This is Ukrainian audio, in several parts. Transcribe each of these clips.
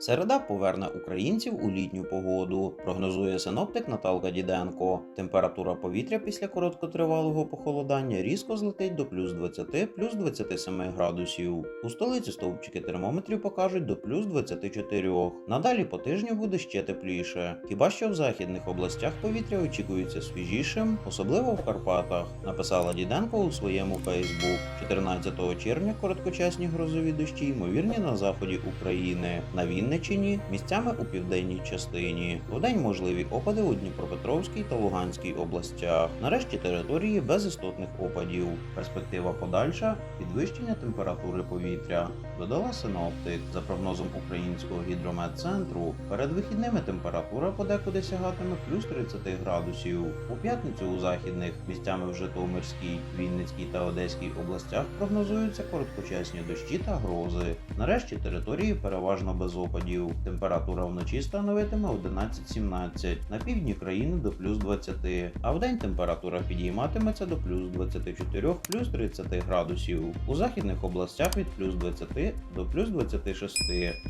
Середа поверне українців у літню погоду, прогнозує синоптик Наталка Діденко. Температура повітря після короткотривалого похолодання різко злетить до плюс 20 плюс 27 градусів. У столиці стовпчики термометрів покажуть до плюс 24. Надалі по тижню буде ще тепліше. Хіба що в західних областях повітря очікується свіжішим, особливо в Карпатах, написала Діденко у своєму Фейсбук. 14 червня короткочасні грозові дощі ймовірні на заході України. На Вінниччині місцями у південній частині. Вдень можливі опади у Дніпропетровській та Луганській областях. Нарешті території без істотних опадів. Перспектива подальша підвищення температури повітря. Додала синоптик. За прогнозом українського гідрометцентру, перед вихідними температура подекуди сягатиме плюс 30 градусів. У п'ятницю у західних місцями в Житомирській, Вінницькій та Одеській областях прогнозуються короткочасні дощі та грози. Нарешті території переважно без опадів. Температура вночі становитиме 11-17, на півдні країни до плюс 20, а вдень температура підійматиметься до плюс 24 плюс 30 градусів. У західних областях від плюс 20 до плюс 26.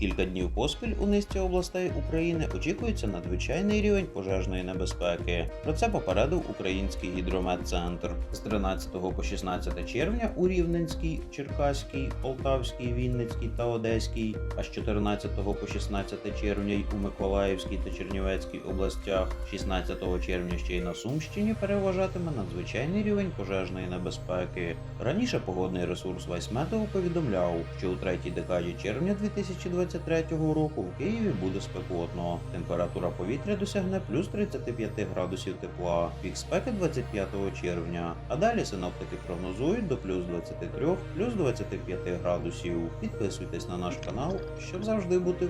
Кілька днів поспіль у низці областей України очікується надзвичайний рівень пожежної небезпеки. Про це попередив Український гідрометцентр. З 13 по 16 червня у Рівненській, Черкаській, Полтавській, Вінницькій та Одеській, а з 14 по 16 червня й у Миколаївській та Чернівецькій областях, 16 червня ще й на Сумщині переважатиме надзвичайний рівень пожежної небезпеки. Раніше погодний ресурс Вайсметео повідомляв, що у третій декаді червня 2023 року в Києві буде спекотно. Температура повітря досягне плюс 35 градусів тепла, пік спеки 25 червня. А далі синоптики прогнозують до плюс 23, плюс 25 градусів. Підписуйтесь на наш канал, щоб завжди бути